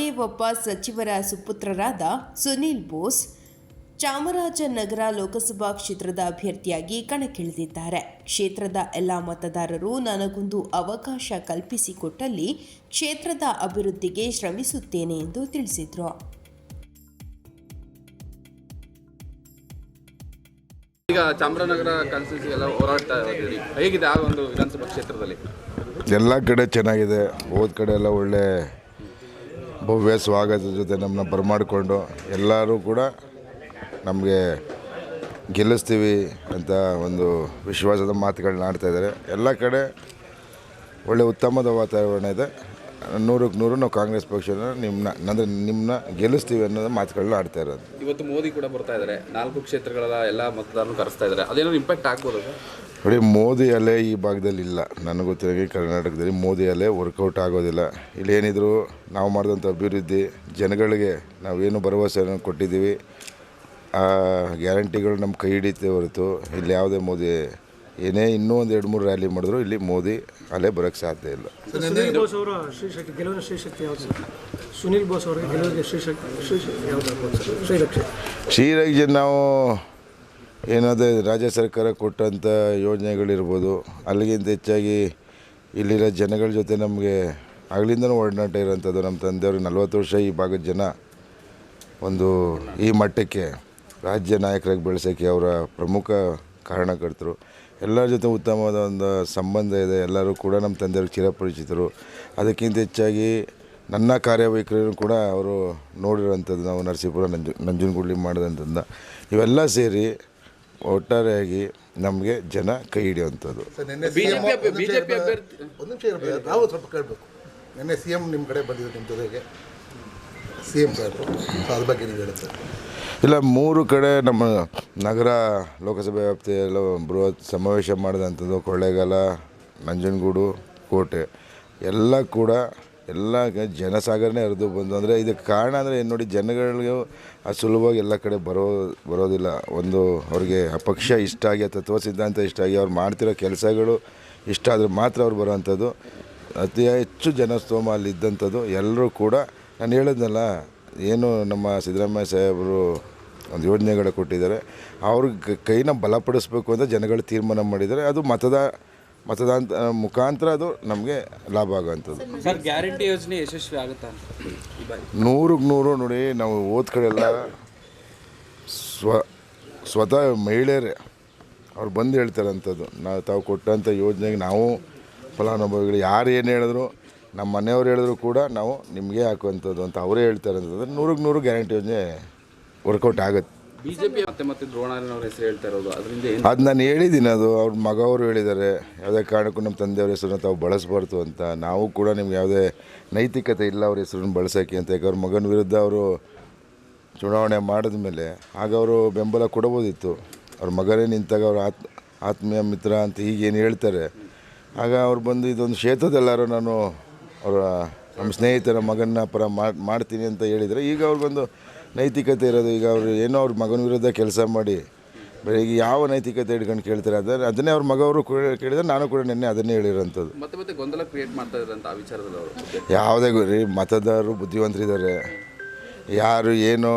H ಒಬ್ಬ ಸಚಿವರ ಸುಪುತ್ರರಾದ ಸುನೀಲ್ ಬೋಸ್ ಚಾಮರಾಜನಗರ ಲೋಕಸಭಾ ಕ್ಷೇತ್ರದ ಅಭ್ಯರ್ಥಿಯಾಗಿ ಕಣಕ್ಕಿಳಿದಿದ್ದಾರೆ. ಕ್ಷೇತ್ರದ ಎಲ್ಲ ಮತದಾರರು ನನಗೊಂದು ಅವಕಾಶ ಕಲ್ಪಿಸಿಕೊಟ್ಟಲ್ಲಿ ಕ್ಷೇತ್ರದ ಅಭಿವೃದ್ಧಿಗೆ ಶ್ರಮಿಸುತ್ತೇನೆ ಎಂದು ತಿಳಿಸಿದರು. ಈಗ ಚಾಮರಾಜನಗರ ಎಲ್ಲ ಹೋರಾಟ ಹೇಗಿದೆ ಆ ಒಂದು ವಿಧಾನಸಭಾ ಕ್ಷೇತ್ರದಲ್ಲಿ? ಎಲ್ಲ ಕಡೆ ಚೆನ್ನಾಗಿದೆ. ಹೋದ ಕಡೆ ಎಲ್ಲ ಒಳ್ಳೆ ಭವ್ಯ ಸ್ವಾಗತದ ಜೊತೆ ನಮ್ಮನ್ನ ಬರಮಾಡಿಕೊಂಡು ಎಲ್ಲರೂ ಕೂಡ ನಮಗೆ ಗೆಲ್ಲಿಸ್ತೀವಿ ಅಂತ ಒಂದು ವಿಶ್ವಾಸದ ಮಾತುಗಳನ್ನ ಆಡ್ತಾ ಇದ್ದಾರೆ. ಎಲ್ಲ ಕಡೆ ಒಳ್ಳೆ ಉತ್ತಮದ ವಾತಾವರಣ ಇದೆ. ನೂರಕ್ಕೆ ನೂರು ನಾವು ಕಾಂಗ್ರೆಸ್ ಪಕ್ಷನ ನಿಮ್ಮನ್ನ ಅಂದರೆ ನಿಮ್ಮನ್ನ ಗೆಲ್ಲಿಸ್ತೀವಿ ಅನ್ನೋದು ಮಾತುಗಳನ್ನ ಆಡ್ತಾ ಇರೋದು. ಇವತ್ತು ಮೋದಿ ಕೂಡ ಬರ್ತಾ ಇದ್ದಾರೆ. ನಾಲ್ಕು ಕ್ಷೇತ್ರಗಳ ಎಲ್ಲ ಮತದಾರರು ಕರೆಸ್ತಾ ಇದ್ದಾರೆ. ಅದೇನಾದ್ರು ಇಂಪ್ಯಾಕ್ಟ್ ಆಗ್ಬೋದು ನೋಡಿ ಮೋದಿ ಅಲೆ ಈ ಭಾಗದಲ್ಲಿ ಇಲ್ಲ. ನನಗೆ ಗೊತ್ತಿರೋಂಗೆ ಕರ್ನಾಟಕದಲ್ಲಿ ಮೋದಿ ಅಲೆ ವರ್ಕೌಟ್ ಆಗೋದಿಲ್ಲ. ಇಲ್ಲಿ ಏನಿದ್ರು ನಾವು ಮಾಡಿದಂಥ ಅಭಿವೃದ್ಧಿ ಜನಗಳಿಗೆ ನಾವೇನು ಭರವಸೆಯನ್ನು ಕೊಟ್ಟಿದ್ದೀವಿ ಆ ಗ್ಯಾರಂಟಿಗಳು ನಮ್ಮ ಕೈ ಹಿಡಿತೇ ಹೊರತು ಇಲ್ಲಿ ಯಾವುದೇ ಮೋದಿ ಏನೇ ಇನ್ನೂ ಒಂದು ಎರಡು ಮೂರು ರ್ಯಾಲಿ ಮಾಡಿದ್ರು ಇಲ್ಲಿ ಮೋದಿ ಅಲೆ ಬರೋಕ್ಕೆ ಸಾಧ್ಯ ಇಲ್ಲ. ಸುನೀಲ್ ಬೋಸ್ ಅವರ ಶ್ರೀಶಕ್ತಿ ಗೆಲುವಿನ ಶ್ರೀಶಕ್ತಿ ಯಾವುದು ಸರ್? ಸುನೀಲ್ ಬೋಸ್ ಅವರಿಗೆ ಗೆಲುವಿಗೆ ಶ್ರೀಶಕ್ತಿ ಶ್ರೀಶಕ್ತಿ ಯಾವುದು ಶ್ರೀರಕ್ಷೆ ಶ್ರೀರಕ್ಷೆ ನಾವು ಏನಾದರೂ ರಾಜ್ಯ ಸರ್ಕಾರ ಕೊಟ್ಟಂಥ ಯೋಜನೆಗಳಿರ್ಬೋದು, ಅಲ್ಲಿಗಿಂತ ಹೆಚ್ಚಾಗಿ ಇಲ್ಲಿರೋ ಜನಗಳ ಜೊತೆ ನಮಗೆ ಆಗ್ಲಿಂದನೂ ಒಡನಾಟ ಇರೋಂಥದ್ದು. ನಮ್ಮ ತಂದೆಯವ್ರಿಗೆ ನಲ್ವತ್ತು ವರ್ಷ ಈ ಭಾಗದ ಜನ. ಒಂದು ಈ ಮಟ್ಟಕ್ಕೆ ರಾಜ್ಯ ನಾಯಕರಾಗಿ ಬೆಳೆಸೋಕ್ಕೆ ಅವರ ಪ್ರಮುಖ ಕಾರಣಕರ್ತರು. ಎಲ್ಲರ ಜೊತೆ ಉತ್ತಮವಾದ ಒಂದು ಸಂಬಂಧ ಇದೆ. ಎಲ್ಲರೂ ಕೂಡ ನಮ್ಮ ತಂದೆಯವ್ರಿಗೆ ಚಿರಪರಿಚಿತರು. ಅದಕ್ಕಿಂತ ಹೆಚ್ಚಾಗಿ ನನ್ನ ಕಾರ್ಯವೈಖರಿಯನ್ನು ಕೂಡ ಅವರು ನೋಡಿರೋಂಥದ್ದು. ನಾವು ನರಸೀಪುರ ನಂಜು ನಂಜನಗೂಡ್ಲಿ ಮಾಡಿದಂಥದ್ದು ಇವೆಲ್ಲ ಸೇರಿ ಒಟ್ಟಾರೆಯಾಗಿ ನಮಗೆ ಜನ ಕೈ ಹಿಡಿಯುವಂಥದ್ದು. ಬಿಜೆಪಿ ಬಿಜೆಪಿ ಅಭ್ಯರ್ಥಿ ಒಂದು ನಿಮಿಷ ಇರಬೇಕು ನಾವು ಸ್ವಲ್ಪ ಕೇಳಬೇಕು. ನಿನ್ನೆ ಸಿ ಎಂ ನಿಮ್ಮ ಕಡೆ ಬಂದಿದ್ರು ನಿಮ್ಮ ಜೊತೆಗೆ. ಸಿ ಎಂ ಸಾಹೇಬರು ಸೊ ಅದ್ರ ಬಗ್ಗೆ ನೀವು ಹೇಳುತ್ತೆ ಇಲ್ಲ ಮೂರು ಕಡೆ ನಮ್ಮ ನಗರ ಲೋಕಸಭೆ ವ್ಯಾಪ್ತಿಯಲ್ಲೂ ಬೃಹತ್ ಸಮಾವೇಶ ಮಾಡಿದಂಥದ್ದು ಕೊಳ್ಳೇಗಾಲ ನಂಜನಗೂಡು ಕೋಟೆ. ಎಲ್ಲ ಕೂಡ ಎಲ್ಲ ಜನಸಾಗರನೇ ಹರಿದು ಬಂದು, ಅಂದರೆ ಇದಕ್ಕೆ ಕಾರಣ ಅಂದರೆ ಏನು ನೋಡಿ ಜನಗಳಿಗೆ ಸುಲಭವಾಗಿ ಎಲ್ಲ ಕಡೆ ಬರೋ, ಬರೋದಿಲ್ಲ. ಒಂದು ಅವ್ರಿಗೆ ಆ ಪಕ್ಷ ಇಷ್ಟ ಆಗಿ ಆ ತತ್ವ ಸಿದ್ಧಾಂತ ಇಷ್ಟ ಆಗಿ ಅವ್ರು ಮಾಡ್ತಿರೋ ಕೆಲಸಗಳು ಇಷ್ಟ ಆದರೆ ಮಾತ್ರ ಅವ್ರು ಬರೋವಂಥದ್ದು ಅತಿ ಹೆಚ್ಚು ಜನಸ್ತೋಮ ಅಲ್ಲಿ ಇದ್ದಂಥದ್ದು ಎಲ್ಲರೂ ಕೂಡ, ನಾನು ಹೇಳಿದ್ನಲ್ಲ, ಏನು ನಮ್ಮ ಸಿದ್ದರಾಮಯ್ಯ ಸಾಹೇಬರು ಒಂದು ಯೋಜನೆಗಳು ಕೊಟ್ಟಿದ್ದಾರೆ. ಅವ್ರಿಗೆ ಕೈನ ಬಲಪಡಿಸ್ಬೇಕು ಅಂತ ಜನಗಳು ತೀರ್ಮಾನ ಮಾಡಿದ್ದಾರೆ. ಅದು ಮತದ ಮತದಾನ ಮುಖಾಂತರ ಅದು ನಮಗೆ ಲಾಭ ಆಗೋವಂಥದ್ದು. ಸರ್ ಗ್ಯಾರಂಟಿ ಯೋಜನೆ ಯಶಸ್ವಿ ಆಗುತ್ತಾ ನೂರಿಗೆ ನೂರು ನೋಡಿ ನಾವು ಓದ್ ಕಡೆ ಎಲ್ಲ ಸ್ವ ಸ್ವತಃ ಮಹಿಳೆಯರೇ ಅವ್ರು ಬಂದು ಹೇಳ್ತಾರಂಥದ್ದು ನಾವು ತಾವು ಕೊಟ್ಟಂಥ ಯೋಜನೆಗೆ ನಾವು ಫಲಾನುಭವಿಗಳು ಯಾರು ಏನು ಹೇಳಿದ್ರು ನಮ್ಮ ಮನೆಯವ್ರು ಹೇಳಿದ್ರು ಕೂಡ ನಾವು ನಿಮಗೆ ಹಾಕುವಂಥದ್ದು ಅಂತ ಅವರೇ ಹೇಳ್ತಾರೆ ಅಂತಂದ್ರೆ ನೂರಕ್ಕೆ ನೂರು ಗ್ಯಾರಂಟಿ ಯೋಜನೆ ವರ್ಕೌಟ್ ಆಗುತ್ತೆ. ಬಿಜೆಪಿ ಮತ್ತೆ ಮತ್ತೆ ಹೆಸರು ಹೇಳ್ತಾ ಇರೋದು. ಅದರಿಂದ ಅದು ನಾನು ಹೇಳಿದ್ದೀನಿ ಅದು. ಅವ್ರ ಮಗವರು ಹೇಳಿದ್ದಾರೆ, ಯಾವುದೇ ಕಾರಣಕ್ಕೂ ನಮ್ಮ ತಂದೆಯವ್ರ ಹೆಸರನ್ನ ತಾವು ಬಳಸಬಾರ್ದು ಅಂತ. ನಾವು ಕೂಡ ನಿಮ್ಗೆ ಯಾವುದೇ ನೈತಿಕತೆ ಇಲ್ಲ ಅವ್ರ ಹೆಸರನ್ನು ಬಳಸೋಕೆ ಅಂತ. ಯಾಕೆ ಅವ್ರ ಮಗನ ವಿರುದ್ಧ ಅವರು ಚುನಾವಣೆ ಮಾಡಿದ ಮೇಲೆ ಆಗ ಅವರು ಬೆಂಬಲ ಕೊಡಬೋದಿತ್ತು ಅವ್ರ ಮಗನೇ ನಿಂತಾಗ ಅವ್ರ ಆತ್, ಆತ್ಮೀಯ ಮಿತ್ರ ಅಂತ ಹೀಗೇನು ಹೇಳ್ತಾರೆ. ಆಗ ಅವ್ರು ಬಂದು ಇದೊಂದು ಕ್ಷೇತ್ರದಲ್ಲಾರು ನಾನು ಅವರ, ನಮ್ಮ ಸ್ನೇಹಿತರ ಮಗನ ಪರ ಮಾಡ್- ಮಾಡ್ತೀನಿ ಅಂತ ಹೇಳಿದರೆ ಈಗ ಅವ್ರು ಬಂದು ನೈತಿಕತೆ ಇರೋದು ಈಗ ಅವರು ಏನೋ ಅವ್ರ ಮಗನ ವಿರುದ್ಧ ಕೆಲಸ ಮಾಡಿ ಬೆಳಿಗ್ಗೆ ಯಾವ ನೈತಿಕತೆ ಹಿಡ್ಕೊಂಡು ಕೇಳ್ತಾರೆ? ಅದನ್ನ ಅದನ್ನೇ ಅವ್ರ ಮಗವರು ಕೇಳಿದ್ರೆ ನಾನು ಕೂಡ ನಿನ್ನೆ ಅದನ್ನೇ ಹೇಳಿರೋಂಥದ್ದು. ಮತ್ತೆ ಮತ್ತೆ ಗೊಂದಲ ಕ್ರಿಯೇಟ್ ಮಾಡ್ತಾ ಇದ್ದಾರೆ ಆ ವಿಚಾರದಲ್ಲಿ ಅವರು. ಯಾವುದೇ ಗುರಿ ಮತದಾರರು ಬುದ್ಧಿವಂತರಿದ್ದಾರೆ. ಯಾರು ಏನೋ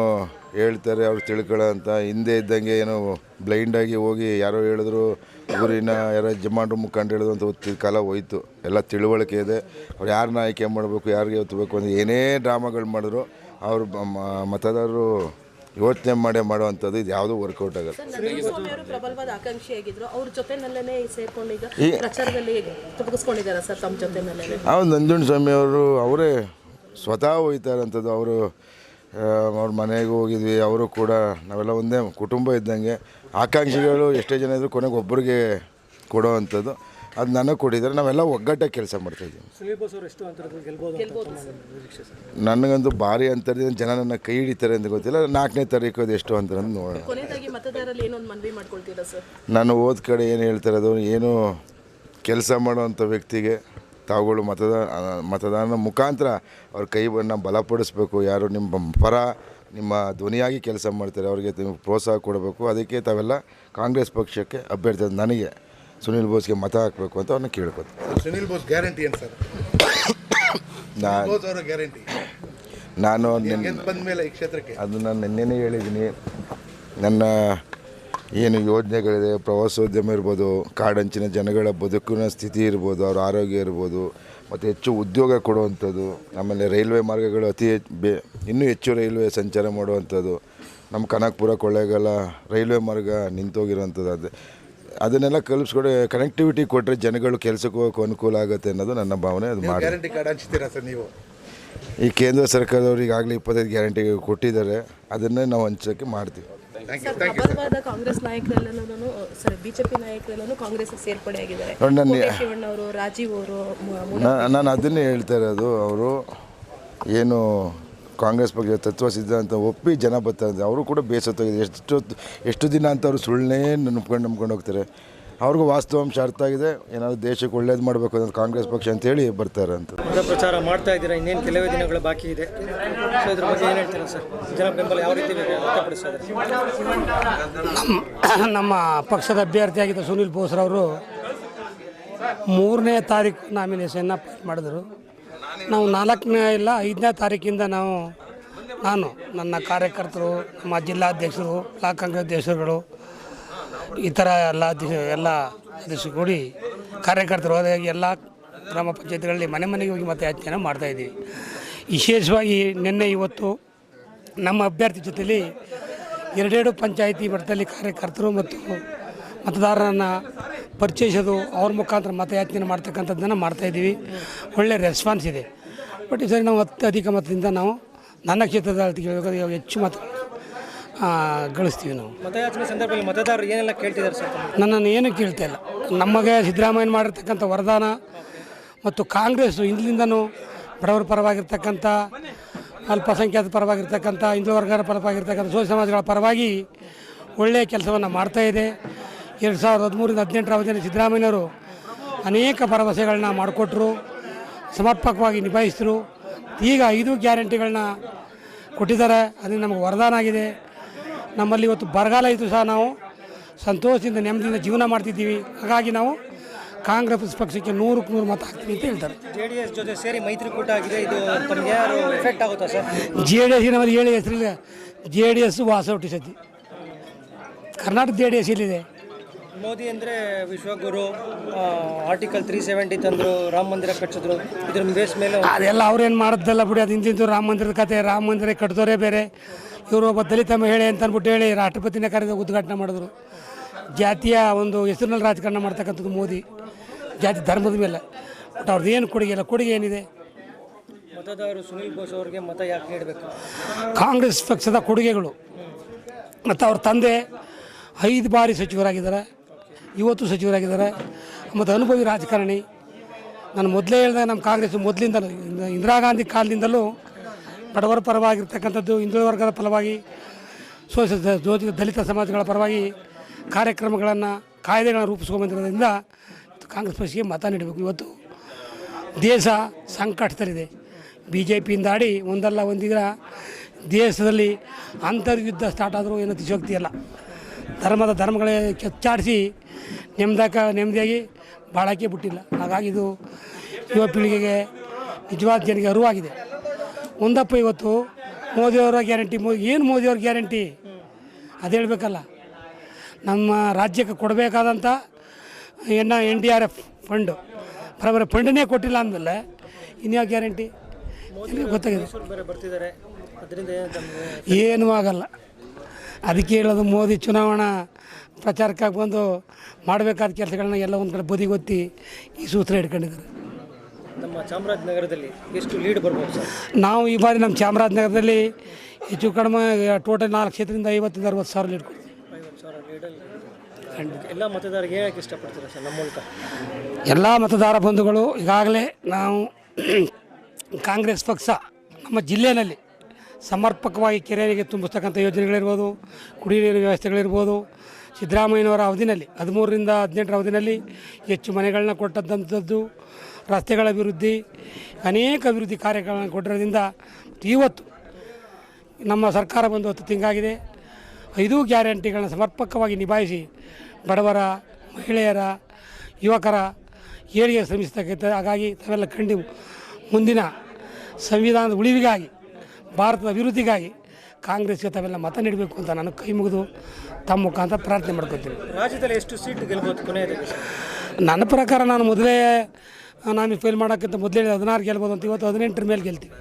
ಹೇಳ್ತಾರೆ ಅವ್ರು ತಿಳ್ಕೊಳ್ಳೋ ಅಂತ ಹಿಂದೆ ಇದ್ದಂಗೆ ಏನೋ ಬ್ಲೈಂಡಾಗಿ ಹೋಗಿ ಯಾರೋ ಹೇಳಿದ್ರು ಊರಿನ ಯಾರೋ ಜಮಾಂಡ್ರು ಮುಖಂಡು ಹೇಳಿದ್ರು ಅಂತ ಹೊತ್ತು ಕಾಲ ಹೋಯ್ತು. ಎಲ್ಲ ತಿಳುವಳಿಕೆ ಇದೆ. ಅವ್ರು ಯಾರನ್ನ ಆಯ್ಕೆ ಮಾಡಬೇಕು ಯಾರಿಗೆ ಒತ್ತಬೇಕು ಅಂತ ಏನೇ ಡ್ರಾಮಾಗಳು ಮಾಡಿದ್ರು ಅವರು ಮತದಾರರು ಯೋಚನೆ ಮಾಡೇ ಮಾಡುವಂಥದ್ದು ಇದು ಯಾವುದೂ ವರ್ಕೌಟ್ ಆಗಲ್ಲ ಅವರು ಪ್ರಬಲವಾದ ಆಕಾಂಕ್ಷಿಯಾಗಿದ್ರು ಅವ್ರ ಜೊತೆನಲ್ಲೇ ಸೇರ್ಕೊಂಡು ಈಗ ಪ್ರಚಾರದಲ್ಲಿ ತೊಡಗಿಸ್ಕೊಂಡಿದ್ದಾರೆ ಸರ್ ತಮ್ಮ ಜೊತೆನಲ್ಲೇ ಆ ನಂಜುಂಡ ಸ್ವಾಮಿ ಅವರು ಅವರೇ ಸ್ವತಃ ಹೋಗ್ತಾರಂಥದ್ದು ಅವರು ಅವ್ರ ಮನೆಗೆ ಹೋಗಿದ್ವಿ. ಅವರು ಕೂಡ ನಾವೆಲ್ಲ ಒಂದೇ ಕುಟುಂಬ ಇದ್ದಂಗೆ. ಆಕಾಂಕ್ಷಿಗಳು ಎಷ್ಟೇ ಜನ ಇದ್ದರೂ ಕೊನೆಗೆ ಒಬ್ಬರಿಗೆ ಕೊಡೋ ಅಂಥದ್ದು ಅದು ನನಗೆ ಕೊಟ್ಟಿದ್ದಾರೆ ನಾವೆಲ್ಲ ಒಗ್ಗಟ್ಟಾಗಿ ಕೆಲಸ ಮಾಡ್ತಾಯಿದ್ದೀವಿ ನನಗಂತೂ ಭಾರಿ ಅಂತರದಿಂದ ಜನ ನನ್ನ ಕೈ ಹಿಡಿತಾರೆ ಅಂತ ಗೊತ್ತಿಲ್ಲ. ನಾಲ್ಕನೇ ತಾರೀಕು ಅದು ಎಷ್ಟು ಅಂತ ನೋಡೋಣ. ನಾನು ಓದ್ ಕಡೆ ಏನು ಹೇಳ್ತಾರೆ ಅದು ಏನು ಕೆಲಸ ಮಾಡುವಂಥ ವ್ಯಕ್ತಿಗೆ ತಾವುಗಳು ಮತದಾನ ಮತದಾನ ಮುಖಾಂತರ ಅವ್ರ ಕೈ ಬಣ್ಣ ಬಲಪಡಿಸ್ಬೇಕು. ಯಾರು ನಿಮ್ಮ ಪರ ನಿಮ್ಮ ಧ್ವನಿಯಾಗಿ ಕೆಲಸ ಮಾಡ್ತಾರೆ ಅವರಿಗೆ ನೀವು ಪ್ರೋತ್ಸಾಹ ಕೊಡಬೇಕು. ಅದಕ್ಕೆ ತಾವೆಲ್ಲ ಕಾಂಗ್ರೆಸ್ ಪಕ್ಷಕ್ಕೆ ಅಭ್ಯರ್ಥಿ ನನಗೆ. ಸುನೀಲ್ ಬೋಸ್ಗೆ ಮತ ಹಾಕಬೇಕು ಅಂತ ಅವ್ರನ್ನ ಕೇಳ್ಕೊತ. ಸುನೀಲ್ ಬೋಸ್ ಗ್ಯಾರಂಟಿ ಏನು ಸರ್? ನಾನು ಅವರ ಗ್ಯಾರಂಟಿ. ನಾನು ಬಂದಮೇಲೆ ಬಂದ ಮೇಲೆ ಈ ಕ್ಷೇತ್ರಕ್ಕೆ? ಅದು ನಾನು ನಿನ್ನೆನೇ ಹೇಳಿದ್ದೀನಿ ನನ್ನ ಏನು ಯೋಜನೆಗಳಿದೆ ಪ್ರವಾಸೋದ್ಯಮ ಇರ್ಬೋದು ಕಾಡಂಚಿನ ಜನಗಳ ಬದುಕಿನ ಸ್ಥಿತಿ ಇರ್ಬೋದು ಅವ್ರ ಆರೋಗ್ಯ ಇರ್ಬೋದು ಮತ್ತು ಹೆಚ್ಚು ಉದ್ಯೋಗ ಕೊಡುವಂಥದ್ದು ಆಮೇಲೆ ರೈಲ್ವೆ ಮಾರ್ಗಗಳು ಅತಿ ಹೆಚ್ಚು ಬೇ ಇನ್ನೂ ಹೆಚ್ಚು ರೈಲ್ವೆ ಸಂಚಾರ ಮಾಡುವಂಥದ್ದು. ನಮ್ಮ ಕನಕಪುರ ಕೊಳ್ಳೇಗಾಲ ರೈಲ್ವೆ ಮಾರ್ಗ ನಿಂತೋಗಿರೋವಂಥದ್ದು ಅದು ಅದನ್ನೆಲ್ಲ ಕಲಿಸ್ಕೊಡಿ ಕನೆಕ್ಟಿವಿಟಿ ಕೊಟ್ಟರೆ ಜನಗಳು ಕೆಲಸಕ್ಕೆ ಹೋಗೋಕೆ ಅನುಕೂಲ ಆಗುತ್ತೆ ಅನ್ನೋದು ನನ್ನ ಭಾವನೆ ಅದು ಮಾಡಿ. ಗ್ಯಾರಂಟಿ ಕಾರ್ಡ್ ಹಂಚ್ತೀರಾ ಸರ್ ನೀವು? ಈ ಕೇಂದ್ರ ಸರ್ಕಾರದವ್ರು ಈಗಾಗಲೇ ಇಪ್ಪತ್ತೈದು ಗ್ಯಾರಂಟಿ ಕೊಟ್ಟಿದ್ದಾರೆ ಅದನ್ನೇ ನಾವು ಹಂಚೋಕ್ಕೆ ಮಾಡ್ತೀವಿ. ಥ್ಯಾಂಕ್ ಯು ಥ್ಯಾಂಕ್ ಯು ಪ್ರಬಲವಾದ ಕಾಂಗ್ರೆಸ್ ನಾಯಕರೆಲ್ಲನೂ ಸರಿ ಬಿಜೆಪಿ ನಾಯಕರೆಲ್ಲನೂ ಕಾಂಗ್ರೆಸ್ ಸೇರ್ಪಡೆಯಾಗಿದ್ದಾರೆ. ನೋಡಿ ನಾನು ಕೋಟೆ ಶಿವಣ್ಣ ಅವರು ರಾಜೀವ್ ಅವರು ಮು- ಮುನ- ನಾ- ನಾನು ಅದನ್ನೇ ಹೇಳ್ತಾ ಇರೋದು ಅವರು ಏನು ಕಾಂಗ್ರೆಸ್ ಪಕ್ಷ ತತ್ವ ಸಿದ್ಧಾಂತ ಒಪ್ಪಿ ಜನ ಬರ್ತಾರೆ ಅವರು ಕೂಡ ಬೇಸತ್ತೋಗಿದೆ. ಎಷ್ಟು ಎಷ್ಟು ದಿನ ಅಂತ ಅವರು ಸುಳ್ಳನೇ ನಂಬ್ಕೊಂಡು ನಂಬ್ಕೊಂಡು ಹೋಗ್ತಾರೆ. ಅವ್ರಿಗೂ ವಾಸ್ತವಾಂಶ ಅರ್ಥ ಆಗಿದೆ. ಏನಾದರೂ ದೇಶಕ್ಕೆ ಒಳ್ಳೇದು ಮಾಡಬೇಕು ಅಂತ ಕಾಂಗ್ರೆಸ್ ಪಕ್ಷ ಅಂತೇಳಿ ಬರ್ತಾರೆ ಅಂತ. ಮತ ಪ್ರಚಾರ ಮಾಡ್ತಾ ಇದ್ದೀರಾ? ಇನ್ನೇನು ಕೆಲವೇ ದಿನಗಳು ಬಾಕಿ ಇದೆ. ಸೊ ಇದ್ರ ಬಗ್ಗೆ ಏನು ಹೇಳ್ತೀರಾ ಸರ್? ಜನ ಬೆಂಬಲ ಯಾವ ರೀತಿ ನಮ್ಮ ಪಕ್ಷದ ಅಭ್ಯರ್ಥಿಯಾಗಿದ್ದ ಸುನೀಲ್ ಬೋಸ್ರವರು ಮೂರನೇ ತಾರೀಕು ನಾಮಿನೇಷನ್ನ ಮಾಡಿದರು. ನಾವು ನಾಲ್ಕನೇ ಇಲ್ಲ, ಐದನೇ ತಾರೀಕಿಂದ ನಾವು ನಾನು, ನನ್ನ ಕಾರ್ಯಕರ್ತರು, ನಮ್ಮ ಜಿಲ್ಲಾಧ್ಯಕ್ಷರು, ಬ್ಲಾಕ್ ಕಾಂಗ್ರೆಸ್ ಅಧ್ಯಕ್ಷರುಗಳು ಈ ಥರ ಎಲ್ಲ ಎಲ್ಲ ಕೂಡಿ ಕಾರ್ಯಕರ್ತರು ಹೋದಾಗ ಎಲ್ಲ ಗ್ರಾಮ ಪಂಚಾಯತ್ಗಳಲ್ಲಿ ಮನೆ ಮನೆಗೆ ಹೋಗಿ ಮತಯಾಚನೆ ಮಾಡ್ತಾಯಿದ್ದೀವಿ ವಿಶೇಷವಾಗಿ ನಿನ್ನೆ ಇವತ್ತು ನಮ್ಮ ಅಭ್ಯರ್ಥಿ ಜೊತೆಯಲ್ಲಿ ಎರಡೆರಡು ಪಂಚಾಯಿತಿ ಮಟ್ಟದಲ್ಲಿ ಕಾರ್ಯಕರ್ತರು ಮತ್ತು ಮತದಾರರನ್ನು ಪರಿಚಯಿಸೋದು, ಅವ್ರ ಮುಖಾಂತರ ಮತಯಾಚನೆ ಮಾಡ್ತಕ್ಕಂಥದ್ದನ್ನು ಮಾಡ್ತಾಯಿದ್ದೀವಿ ಒಳ್ಳೆ ರೆಸ್ಪಾನ್ಸ್ ಇದೆ. ಬಟ್ ಈ ಸರಿ ನಾವು ಹತ್ತು ಅಧಿಕ ಮತದಿಂದ ನಾವು ನನ್ನ ಕ್ಷೇತ್ರದ ಅಳತೆಗೆ ಹೆಚ್ಚು ಮತ ಗಳಿಸ್ತೀವಿ ನಾವು. ಮತಯಾಚನೆ ಸಂದರ್ಭದಲ್ಲಿ ಮತದಾರರು ಏನೆಲ್ಲ ಕೇಳ್ತಿದ್ದಾರೆ ಸರ್? ನನ್ನನ್ನು ಏನೂ ಕೇಳ್ತಾ ಇಲ್ಲ. ನಮಗೆ ಸಿದ್ದರಾಮಯ್ಯ ಮಾಡಿರ್ತಕ್ಕಂಥ ವರದಾನ ಮತ್ತು ಕಾಂಗ್ರೆಸ್ಸು ಹಿಂದಿನಿಂದನೂ ಬಡವರ ಪರವಾಗಿರ್ತಕ್ಕಂಥ ಅಲ್ಪಸಂಖ್ಯಾತ ಪರವಾಗಿರ್ತಕ್ಕಂಥ ಹಿಂದೂ ವರ್ಗದ ಪರವಾಗಿರ್ತಕ್ಕಂಥ ಸೋಷ ಸಮಾಜಗಳ ಪರವಾಗಿ ಒಳ್ಳೆಯ ಕೆಲಸವನ್ನು ಮಾಡ್ತಾ ಇದೆ. ಎರಡು ಸಾವಿರದ ಹದಿಮೂರಿಂದ ಹದಿನೆಂಟರ ಅವಧಿಯಲ್ಲಿ ಸಿದ್ದರಾಮಯ್ಯವರು ಅನೇಕ ಭರವಸೆಗಳನ್ನ ಮಾಡಿಕೊಟ್ರು. ಸಮರ್ಪಕವಾಗಿ ನಿಭಾಯಿಸಿದ್ರು. ಈಗ ಐದು ಗ್ಯಾರಂಟಿಗಳನ್ನ ಕೊಟ್ಟಿದ್ದಾರೆ. ಅದು ನಮಗೆ ವರದಾನ ಆಗಿದೆ. ನಮ್ಮಲ್ಲಿ ಇವತ್ತು ಬರಗಾಲ ಇದ್ದು ಸಹ ನಾವು ಸಂತೋಷದಿಂದ ನೆಮ್ಮದಿಯಿಂದ ಜೀವನ ಮಾಡ್ತಿದ್ದೀವಿ. ಹಾಗಾಗಿ ನಾವು ಕಾಂಗ್ರೆಸ್ ಪಕ್ಷಕ್ಕೆ ನೂರಕ್ಕೆ ನೂರು ಮತ ಹಾಕ್ತೀವಿ ಅಂತ ಹೇಳ್ತಾರೆ. ಜೆ ಡಿ ಎಸ್ ಜೊತೆ ಸೇರಿ ಮೈತ್ರಿಕೂಟ ಆಗಿದೆ. ಇದು ಎಫೆಕ್ಟ್ ಆಗುತ್ತಾ ಸರ್? ಜೆ ಡಿ ಎಸ್ ನಮ್ಮಲ್ಲಿ ಹೇಳಿ ಹೆಸರಿಲ್ಲ ಜೆ ಡಿ ಎಸ್ ವಾಸ ಹುಟ್ಟಿಸತಿ ಕರ್ನಾಟಕ ಜೆ ಡಿ ಎಸ್ ಇಲ್ಲಿದೆ ಮೋದಿ ಅಂದರೆ ವಿಶ್ವಗುರು ಆರ್ಟಿಕಲ್ ತ್ರೀ ಸೆವೆಂಟಿ ತಂದರು ರಾಮ ಮಂದಿರ ಕಟ್ಟಿಸಿದ್ರು ಇದ್ರ ಬೇಸ್ ಮೇಲೆ ಅದೆಲ್ಲ ಅವ್ರೇನು ಮಾಡೋದಲ್ಲ ಬಿಡಿ ಅದು ಹಿಂದಿಂದು ರಾಮ ಮಂದಿರದ ಕತೆ. ರಾಮ ಮಂದಿರ ಕಟ್ಟಿದವರೇ ಬೇರೆ. ಇವರು ಒಬ್ಬ ದಲಿತ ಮಹಿಳೆ ಅಂತ ಅಂದ್ಬಿಟ್ಟು ಹೇಳಿ ರಾಷ್ಟ್ರಪತಿನ ಕರೆದು ಉದ್ಘಾಟನೆ ಮಾಡಿದ್ರು. ಜಾತಿಯ ಒಂದು ಹೆಸರಿನಲ್ಲಿ ರಾಜಕಾರಣ ಮಾಡ್ತಕ್ಕಂಥದ್ದು ಮೋದಿ. ಜಾತಿ ಧರ್ಮದ ಮೇಲೆ. ಬಟ್ ಅವ್ರದ್ದು ಏನು ಕೊಡುಗೆ ಇಲ್ಲ. ಕೊಡುಗೆ ಏನಿದೆ? ಮತದಾರರು ಸುನೀಲ್ ಬೋಸ್ ಅವರಿಗೆ ಮತ ಯಾಕೆ ನೀಡಬೇಕು? ಕಾಂಗ್ರೆಸ್ ಪಕ್ಷದ ಕೊಡುಗೆಗಳು. ಮತ್ತು ಅವ್ರ ತಂದೆ ಐದು ಬಾರಿ ಸಚಿವರಾಗಿದ್ದಾರೆ. ಇವತ್ತು ಸಚಿವರಾಗಿದ್ದಾರೆ. ಮತ್ತು ಅನುಭವಿ ರಾಜಕಾರಣಿ. ನಾನು ಮೊದಲೇ ಹೇಳಿದಾಗ ನಮ್ಮ ಕಾಂಗ್ರೆಸ್ ಮೊದಲಿಂದಲೂ ಇಂದ- ಇಂದಿರಾ ಗಾಂಧಿ ಕಾಲದಿಂದಲೂ ಬಡವರ ಪರವಾಗಿರ್ತಕ್ಕಂಥದ್ದು ಹಿಂದುಳಿದ ವರ್ಗದ ಪರವಾಗಿ ಸೋಷಿಯಲ್ ದಲಿತ ಸಮಾಜಗಳ ಪರವಾಗಿ ಕಾರ್ಯಕ್ರಮಗಳನ್ನು, ಕಾಯ್ದೆಗಳನ್ನು ರೂಪಿಸ್ಕೊಂಬಂದಿರೋದ್ರಿಂದ ಕಾಂಗ್ರೆಸ್ ಪಕ್ಷಕ್ಕೆ ಮತ ನೀಡಬೇಕು. ಇವತ್ತು ದೇಶ ಸಂಕಟದಲ್ಲಿದೆ. ಬಿ ಜೆ ಪಿಯಿಂದ ಆಡಿ ಒಂದಲ್ಲ ಒಂದಿದ್ರೆ ದೇಶದಲ್ಲಿ ಅಂತರ್ಯುದ್ಧ ಸ್ಟಾರ್ಟ್ ಆದರೂ ಏನು ಅತಿಶಯೋಕ್ತಿ ಅಲ್ಲ ಧರ್ಮದ ಧರ್ಮಗಳೇ ಕೆಚ್ಚಾಡಿಸಿ ನೆಮ್ಮದಕ ನೆಮ್ಮದಿಯಾಗಿ ಬಾಳಕ್ಕೆ ಬಿಟ್ಟಿಲ್ಲ. ಹಾಗಾಗಿ ಇದು ಯುವ ಪೀಳಿಗೆಗೆ ನಿಜವಾದ ಜನರಿಗೆ ಅರಿವಾಗಿದೆ. ಒಂದಪ್ಪ ಇವತ್ತು ಮೋದಿಯವರ ಗ್ಯಾರಂಟಿ ಮೋ ಏನು ಮೋದಿಯವ್ರ ಗ್ಯಾರಂಟಿ? ಅದು ಹೇಳಬೇಕಲ್ಲ. ನಮ್ಮ ರಾಜ್ಯಕ್ಕೆ ಕೊಡಬೇಕಾದಂಥ ಎನ್ನ N D R F fund ಬರೋಬ್ಬರ ಫಂಡನ್ನೇ ಕೊಟ್ಟಿಲ್ಲ ಅಂದಮೇಲೆ ಇನ್ಯಾವ ಗ್ಯಾರಂಟಿ? ಗೊತ್ತಾಗಿದೆ. ಏನೂ ಆಗಲ್ಲ. ಅದಕ್ಕೆ ಹೇಳೋದು ಮೋದಿ ಚುನಾವಣಾ ಪ್ರಚಾರಕ್ಕಾಗಿ ಬಂದು ಮಾಡಬೇಕಾದ ಕೆಲಸಗಳನ್ನ ಎಲ್ಲ ಒಂದು ಕಡೆ ಬದಿಗೊತ್ತಿ ಈ ಸೂತ್ರ ಹಿಡ್ಕೊಂಡಿದ್ದಾರೆ ನಮ್ಮ ಚಾಮರಾಜನಗರದಲ್ಲಿ ಎಷ್ಟು ಲೀಡ್ ಬರ್ಬೋದು ಸರ್? ನಾವು ಈ ಬಾರಿ ನಮ್ಮ ಚಾಮರಾಜನಗರದಲ್ಲಿ ಹೆಚ್ಚು ಕಡಿಮೆ ಟೋಟಲ್ ನಾಲ್ಕು ಕ್ಷೇತ್ರದಿಂದ ಐವತ್ತರಿಂದ ಅರವತ್ತು ಸಾವಿರ ಲೀಡ್ ಕೊಡ್ತೀವಿ. ಎಲ್ಲ ಮತದಾರರಿಗೆ ಹೇಳಕ್ಕೆ ಇಷ್ಟಪಡ್ತೀರಾ ಸರ್ ನಮ್ಮ ಮೂಲಕ? ಎಲ್ಲ ಮತದಾರ ಬಂಧುಗಳು ಈಗಾಗಲೇ ನಾವು ಕಾಂಗ್ರೆಸ್ ಪಕ್ಷ ನಮ್ಮ ಜಿಲ್ಲೆಯಲ್ಲಿ ಸಮರ್ಪಕವಾಗಿ ಕೆರೆಯರಿಗೆ ತುಂಬಿಸ್ತಕ್ಕಂಥ ಯೋಜನೆಗಳಿರ್ಬೋದು, ಕುಡಿಯುವ ನೀರಿನ ವ್ಯವಸ್ಥೆಗಳಿರ್ಬೋದು. ಸಿದ್ದರಾಮಯ್ಯನವರ ಅವಧಿನಲ್ಲಿ, ಹದಿಮೂರರಿಂದ ಹದಿನೆಂಟರ ಅವಧಿನಲ್ಲಿ ಹೆಚ್ಚು ಮನೆಗಳನ್ನ ಕೊಟ್ಟಂಥದ್ದು ರಸ್ತೆಗಳ ಅಭಿವೃದ್ಧಿ, ಅನೇಕ ಅಭಿವೃದ್ಧಿ ಕಾರ್ಯಗಳನ್ನು ಕೊಟ್ಟಿರೋದ್ರಿಂದ ಇವತ್ತು ನಮ್ಮ ಸರ್ಕಾರ ಬಂದು ಹತ್ತು ತಿಂಗಾಗಿದೆ ಐದು ಗ್ಯಾರಂಟಿಗಳನ್ನ ಸಮರ್ಪಕವಾಗಿ ನಿಭಾಯಿಸಿ ಬಡವರ, ಮಹಿಳೆಯರ, ಯುವಕರ ಏಳಿಗೆ ಶ್ರಮಿಸ್ತಕ್ಕಂಥ ಹಾಗಾಗಿ ತಾವೆಲ್ಲ ಕಂಡು ಮುಂದಿನ ಸಂವಿಧಾನದ ಉಳಿವಿಗಾಗಿ ಭಾರತದ ಅಭಿವೃದ್ಧಿಗಾಗಿ ಕಾಂಗ್ರೆಸ್ಗೆ ತಾವೆಲ್ಲ ಮತ ನೀಡಬೇಕು ಅಂತ ನಾನು ಕೈ ಮುಗಿದು ತಮ್ಮ ಮುಖಾಂತರ ಪ್ರಾರ್ಥನೆ ಮಾಡ್ಕೊತೀನಿ. ರಾಜ್ಯದಲ್ಲಿ ಎಷ್ಟು ಸೀಟ್ ಗೆಲ್ಬೋದು ಕೊನೆಯದಾಗಿ? ನನ್ನ ಪ್ರಕಾರ ನಾನು ಮೊದಲೇ ನಾನು ಫೇಲ್ ಮಾಡೋಕ್ಕಿಂತ ಮೊದಲೇ ಹದಿನಾರು ಗೆಲ್ಬೋದು ಅಂತ ಇವತ್ತು ಹದಿನೆಂಟರ ಮೇಲೆ ಗೆಲ್ತೀವಿ.